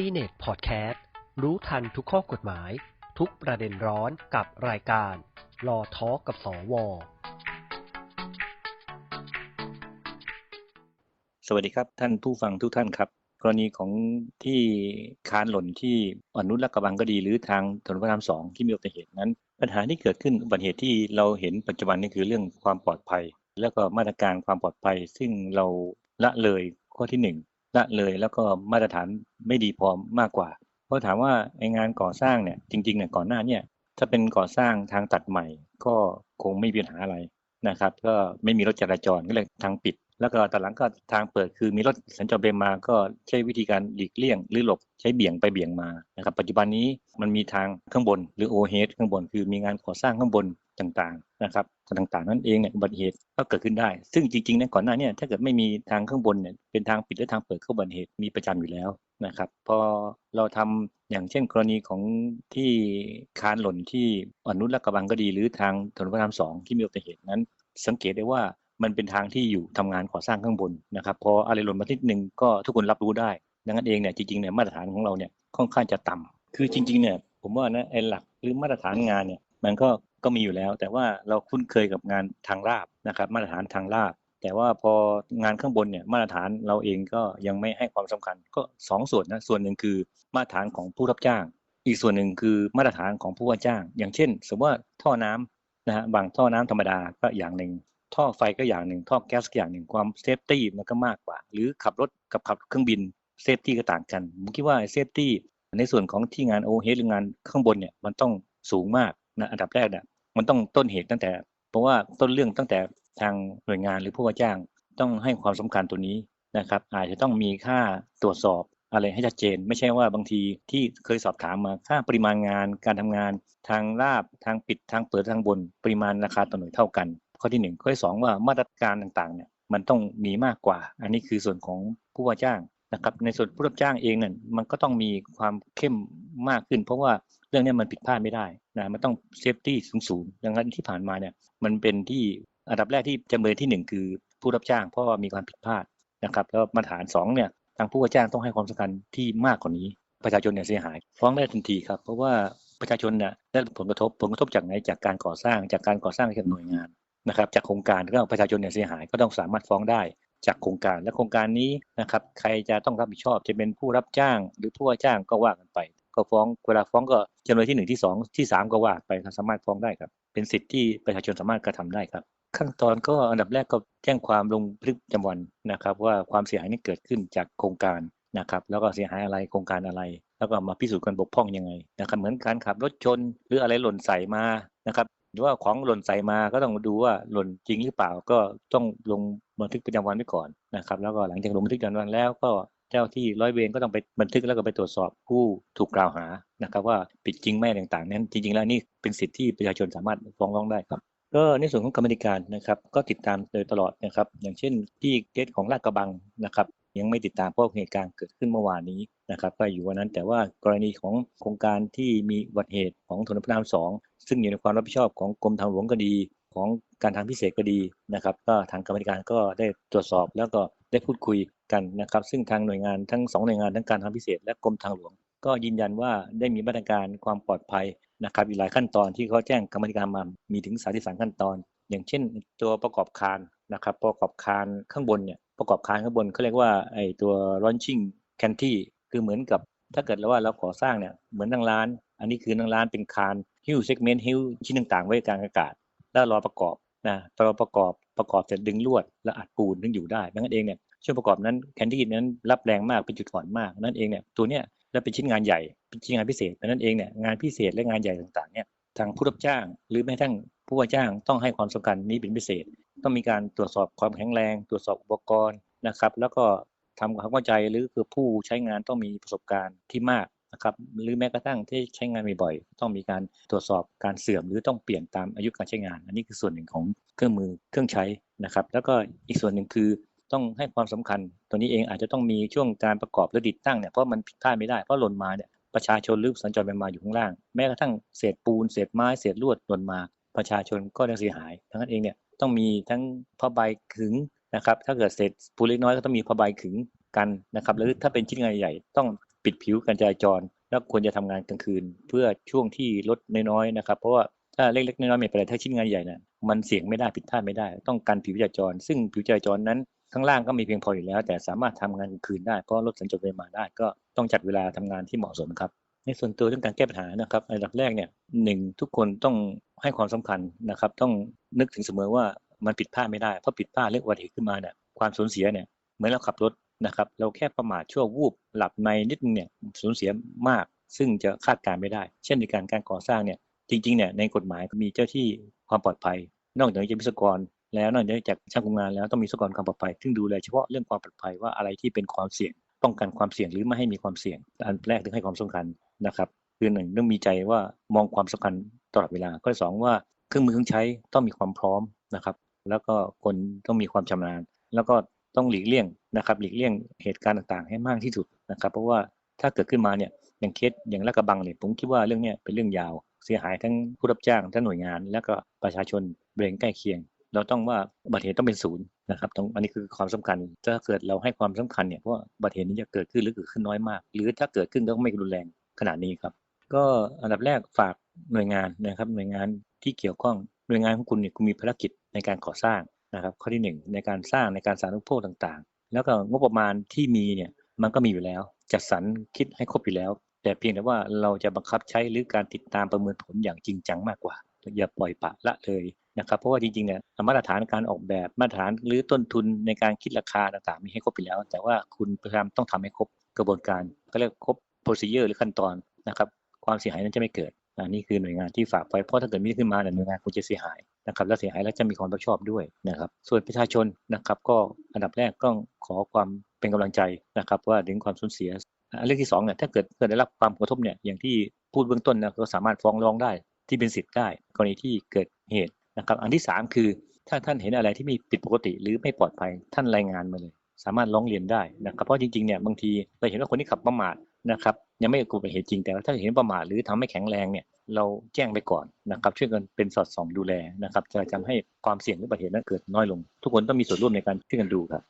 ซีเน็ตพอดแคสต์รู้ทันทุกข้อกฎหมาย ทุกประเด็นร้อนกับรายการรอทอกับสว สวัสดีครับท่านผู้ฟังทุกท่านครับ กรณีของที่คานหล่นที่อ่อนนุชและกระบังก็ดีหรือทางถนนพระรามสองที่มีอุบัติเหตุนั้น ปัญหาที่เกิดขึ้นอุบัติเหตุที่เราเห็นปัจจุบันนี้คือเรื่องความปลอดภัย แล้วก็มาตรการความปลอดภัย ซึ่งเราละเลยข้อที่หนึ่ง ละเลยแล้วก็มาตรฐานไม่ดีพอมากกว่า เพราะถามว่าไองานก่อสร้างเนี่ยจริงๆเนี่ยก่อนหน้าเนี่ยถ้าเป็นก่อสร้างทางตัดใหม่ ก็คงไม่มีปัญหาอะไรนะครับ ก็ไม่มีรถจราจรก็เลยทางปิด แล้วก็ตอนหลังก็ทางเปิดคือมีรถสัญจรไปมาก็ใช้วิธีการหลีกเลี่ยงหรือหลบใช้เบี่ยงไปเบี่ยงมานะครับ ปัจจุบันนี้มันมีทางข้างบนหรือโอเฮดข้างบนคือมีงานก่อสร้างข้างบนต่างๆนะครับ ต่างๆ นั่นเองเนี่ยอุบัติเหตุก็เกิดขึ้นได้ ซึ่งจริงๆเนี่ยก่อนหน้าเนี่ยถ้าเกิดไม่มีทางข้างบนเนี่ยเป็นทางปิดหรือทางเปิดเข้าอุบัติเหตุมีประจำอยู่แล้วนะครับพอเราทำอย่างเช่นกรณีของที่คานหล่นที่อ่อนนุชและกระบังก็ดี หรือทางถนนพระรามสองที่มีอุบัติเหตุนั้น สังเกตได้ว่ามันเป็นทางที่อยู่ทำงานก่อสร้างข้างบนนะครับพออะไรหล่นมาทิศหนึ่งก็ทุกคนรับรู้ได้ ดังนั้นเองเนี่ยจริงๆเนี่ยมาตรฐานของเราเนี่ยค่อนข้างจะต่ำคือจริงๆเนี่ยผมว่านะไอ้หลักหรือมาตรฐานงานเนี่ยมันก็ ก็มีอยู่แล้ว แต่ว่าเราคุ้นเคยกับงานทางราบนะครับ มาตรฐานทางราบ แต่ว่าพองานข้างบนเนี่ยมาตรฐานเราเองก็ยังไม่ให้ความสำคัญก็สองส่วนนะส่วนหนึ่งคือมาตรฐานของผู้รับจ้าง อีกส่วนหนึ่งคือมาตรฐานของผู้ว่าจ้าง อย่างเช่น สมมติว่าท่อน้ำนะฮะบางท่อน้ำธรรมดาก็อย่างหนึ่งท่อไฟก็อย่างหนึ่งท่อแก๊สก็อย่างหนึ่งความเซฟตี้มันก็มากกว่า หรือขับรถกับขับเครื่องบินเซฟตี้ก็ต่างกันผมคิดว่าเซฟตี้ในส่วนของที่งานโอเฮดหรืองานข้างบนเนี่ยมันต้องสูงมาก นะอันดับแรกเนี่ยมันต้องต้นเหตุตั้งแต่ เพราะว่าต้นเรื่องตั้งแต่ทางหน่วยงานหรือผู้ว่าจ้างต้องให้ความสำคัญตัวนี้นะครับ อาจจะต้องมีค่าตรวจสอบอะไรให้ชัดเจน ไม่ใช่ว่าบางทีที่เคยสอบถามมาค่าปริมาณงานการทำงาน ทางราบทางปิดทางเปิดทางบน ปริมาณราคาต่อหน่วยเท่ากัน ข้อที่หนึ่งข้อที่สองว่ามาตรการต่างๆเนี่ยมันต้องมีมากกว่า อันนี้คือส่วนของผู้ว่าจ้าง นะครับ ในส่วนผู้รับจ้างเองเนี่ยมันก็ต้องมีความเข้มมากขึ้น เพราะว่าเรื่องนี้มันผิดพลาดไม่ได้นะมันต้องเซฟตี้สูงๆดังนั้นที่ผ่านมาเนี่ยมันเป็นที่อันดับแรกที่จำเลยที่หนึ่งคือผู้รับจ้างเพราะว่ามีความผิดพลาดนะครับแล้วมาตรฐานสองเนี่ยทางผู้ว่าจ้างต้องให้ความสำคัญที่มากกว่านี้ ประชาชนเนี่ยเสียหาย ฟ้องได้ทันทีครับเพราะว่าประชาชนเนี่ยได้ผลกระทบผลกระทบจากไหนจากการก่อสร้างจากการก่อสร้างจากหน่วยงานนะครับจากโครงการก็ประชาชนเนี่ยเสียหายก็ต้องสามารถฟ้องได้ จากโครงการและโครงการนี้นะครับใครจะต้องรับผิดชอบจะเป็นผู้รับจ้างหรือผู้ว่าจ้างก็ว่ากันไป ก็ฟ้องเวลาฟ้องก็จำเลยที่หนึ่งที่สองที่สามก็ว่าไปสามารถฟ้องได้ครับ เป็นสิทธิ์ที่ประชาชนสามารถกระทำได้ครับ ขั้นตอนก็อันดับแรกก็แจ้งความลงบันทึกประจำวันนะครับ ว่าความเสียหายนี้เกิดขึ้นจากโครงการนะครับแล้วก็เสียหายอะไรโครงการอะไร แล้วก็มาพิสูจน์กันบกพร่องยังไงนะครับเหมือนการขับรถชนหรืออะไรหล่นใส่มานะครับ หรือว่าของหล่นใส่มาก็ต้องดูว่าหล่นจริงหรือเปล่าก็ต้องลงบันทึกประจำวันไว้ก่อนนะครับ แล้วก็หลังจากลงบันทึกประจำวันแล้วก็เจ้าที่ร้อยเวรก็ต้องไปบันทึกแล้วก็ไปตรวจสอบผู้ถูกกล่าวหานะครับ ว่าผิดจริงไม่ต่างๆนั้นจริง ๆ แล้วนี่เป็นสิทธิที่ประชาชนสามารถฟ้องร้องได้ครับก็ในส่วนของกรรมธิการนะครับก็ติดตามโดยตลอดนะครับ อย่างเช่นที่เกตของลาดกระบังนะครับ ยังไม่ติดตามเพราะเหตุการณ์เกิดขึ้นเมื่อวานนี้ นะครับก็อยู่วันนั้นแต่ว่ากรณีของโครงการที่มีอุบัติเหตุของถนนพระรามสองซึ่งอยู่ในความรับผิดชอบของกรมทางหลวงก็ดี ของการทางพิเศษก็ดีนะครับ ก็ทางกรรมการก็ได้ตรวจสอบแล้วก็ได้พูดคุยกันนะครับ ซึ่งทางหน่วยงานทั้งสองหน่วยงานทั้งการทางพิเศษและกรมทางหลวง ก็ยืนยันว่าได้มีมาตรการความปลอดภัยนะครับอีกหลายขั้นตอนที่เขาแจ้งกรรมการมามีถึง33ขั้นตอน อย่างเช่น ตัวประกอบคานนะครับประกอบคานข้างบนเนี่ยประกอบคานข้างบนเขาเรียกว่าไอ้ตัว launching canty คือเหมือนกับถ้าเกิดเราว่าเราก่อสร้างเนี่ยเหมือนทางร้าน อันนี้คือทางร้านเป็นคานฮิ้วเซกเมนต์ฮิ้วชิ้นต่างๆ ไว้กลางอากาศ แล้วรอประกอบนะรอประกอบประกอบเสร็จดึงลวดแล้วอัดปูนถึงอยู่ได้ดังนั้นเองเนี่ยช่วงประกอบนั้นแคนดี้นั้นรับแรงมากเป็นจุดอ่อนมากนั่นเองเนี่ยตัวเนี้ยแล้วเป็นชิ้นงานใหญ่เป็นชิ้นงานพิเศษดังนั้นเองเนี่ยงานพิเศษและงานใหญ่ต่างๆเนี่ยทางผู้รับจ้าง หรือแม้ทั้งผู้ว่าจ้างต้องให้ความสำคัญนี้เป็นพิเศษ ต้องมีการตรวจสอบความแข็งแรง ตรวจสอบอุปกรณ์นะครับ แล้วก็ ทำความเข้าใจหรือคือผู้ใช้งานต้องมีประสบการณ์ที่มากนะครับหรือแม้กระทั่งที่ใช้งานบ่อยๆต้องมีการตรวจสอบการเสื่อมหรือต้องเปลี่ยนตามอายุการใช้งาน อันนี้คือส่วนหนึ่งของเครื่องมือเครื่องใช้นะครับ แล้วก็อีกส่วนหนึ่งคือต้องให้ความสำคัญ ตัวนี้เองอาจจะต้องมีช่วงการประกอบและติดตั้งเนี่ยเพราะมันผิดพลาดไม่ได้เพราะหล่นมาเนี่ยประชาชนหรือสัญจรไปมาอยู่ข้างล่าง แม้กระทั่งเศษปูนเศษไม้เศษลวดหล่นมา ประชาชนก็ได้เสียหาย ทั้งนั้นเองเนี่ยต้องมีทั้งผ้าใบขึง นะครับ ถ้าเกิดเศษปูนเล็กน้อยก็ต้องมีผ้าใบขึงกันนะครับ หรือถ้าเป็นชิ้นงานใหญ่ต้องปิดผิวการจราจร แล้วควรจะทำงานกลางคืน เพื่อช่วงที่รถน้อยๆนะครับ เพราะว่าถ้าเล็กๆน้อยๆไม่เป็นไรถ้าชิ้นงานใหญ่น่ะมันเสี่ยงไม่ได้ผิดพลาดไม่ได้ ต้องการผิวจราจร ซึ่งผิวจราจรนั้นข้างล่างก็มีเพียงพออยู่แล้ว แต่สามารถทำงานกลางคืนได้เพราะรถสัญจรไปมาได้ ก็ต้องจัดเวลาทำงานที่เหมาะสมครับในส่วนตัวเรื่องการแก้ปัญหานะครับอันดับแรกเนี่ยหนึ่งทุกคนต้องให้ความสำคัญนะครับ ต้องนึกถึงเสมอว่า มันผิดพลาดไม่ได้เพราะผิดพลาดเรื่องอุบัติเหตุขึ้นมาเนี่ยความสูญเสียเนี่ยเหมือนเราขับรถนะครับ เราแค่ประมาทชั่ววูบหลับในนิดนึงเนี่ยสูญเสียมาก ซึ่งจะคาดการไม่ได้ เช่นในการการก่อสร้างเนี่ยจริงๆเนี่ยในกฎหมายมีเจ้าที่ความปลอดภัย นอกจากจะมีวิศวกรแล้วนอกจากช่างคุมงานแล้วต้องมีวิศวกรความปลอดภัย ซึ่งดูแลเฉพาะเรื่องความปลอดภัยว่าอะไรที่เป็นความเสี่ยงป้องกันความเสี่ยงหรือไม่ให้มีความเสี่ยง อันแรกถึงให้ความสำคัญนะครับคือหนึ่งต้องมีใจว่ามองความสำคัญตลอดเวลาข้อสองว่าเครื่องมือเครื่องใช้ต้องมีความพร้อมนะครับ แล้วก็คนต้องมีความชำนาญ แล้วก็ต้องหลีกเลี่ยงนะครับ หลีกเลี่ยงเหตุการณ์ต่างๆ ให้มากที่สุดนะครับ เพราะว่าถ้าเกิดขึ้นมาเนี่ยอย่างเคสอย่างลาดกระบังเนี่ยผมคิดว่าเรื่องเนี้ยเป็นเรื่องยาว เสียหายทั้งผู้รับจ้างทั้งหน่วยงาน แล้วก็ประชาชนบริเวณใกล้เคียง เราต้องว่าอุบัติเหตุต้องเป็นศูนย์นะครับตรงอันนี้คือความสำคัญถ้าเกิดเราให้ความสำคัญเนี่ยเพราะอุบัติเหตุนี้จะเกิดขึ้นหรือเกิดขึ้นน้อยมาก หรือถ้าเกิดขึ้นก็ไม่รุนแรงขนาดนี้ครับ ก็อันดับแรกฝากหน่วยงานนะครับหน่วยงานที่เกี่ยวข้อง หน่วยงานของคุณเนี่ยคุณมีภารกิจในการก่อสร้างนะครับ ข้อที่หนึ่งในการสร้างในการสาธารณูปโภคต่างๆ แล้วก็งบประมาณที่มีเนี่ยมันก็มีอยู่แล้ว จัดสรรคิดให้ครบอยู่แล้ว แต่เพียงแต่ว่าเราจะบังคับใช้หรือการติดตามประเมินผลอย่างจริงจังมากกว่า อย่าปล่อยปะละเลยนะครับเพราะว่าจริงๆเนี่ยมาตรฐานการออกแบบมาตรฐานหรือต้นทุนในการคิดราคาต่างๆ มีให้ครบไปแล้ว แต่ว่าคุณพยายามต้องทำให้ครบกระบวนการก็เรียกครบ procedure หรือขั้นตอนนะครับความเสียหายนั้นจะไม่เกิด นนี้คือหน่วยงานที่ฝากไว้เพราะถ้าเกิดมีขึ้นมาหน่วยงานคุณจะเสียหายนะครับและเสียหายแล้วจะมีความรับผิดชอบด้วยนะครับ ส่วนประชาชนนะครับก็อันดับแรกต้องขอความเป็นกำลังใจนะครับว่าถึงความสูญเสียอันเรื่องที่สองเนี่ยถ้าเกิดเกิดได้รับความกระทบเนี่ยอย่างที่พูดเบื้องต้นนะก็สามารถฟ้องร้องได้ที่เป็นสิทธิ์ได้ กรณีที่เกิดเหตุนะครับ อันที่สามคือถ้าท่านเห็นอะไรที่มีผิดปกติ หรือไม่ปลอดภัยท่านรายงานมาเลย สามารถร้องเรียนได้นะครับเพราะจริงๆเนี่ยบางทีเราเห็นว่าคนที่ขับประมาท นะครับยังไม่เกิดอุบัติเหตุจริงแต่ว่าถ้าเห็นประมาทหรือทำให้แข็งแรงเนี่ยเราแจ้งไปก่อนนะครับช่วยกันเป็นสอดส่องดูแลนะครับจะทำให้ความเสี่ยงหรืออุบัติเหตุนั้นเกิดน้อยลง ทุกคนต้องมีส่วนร่วมในการช่วยกันดูครับ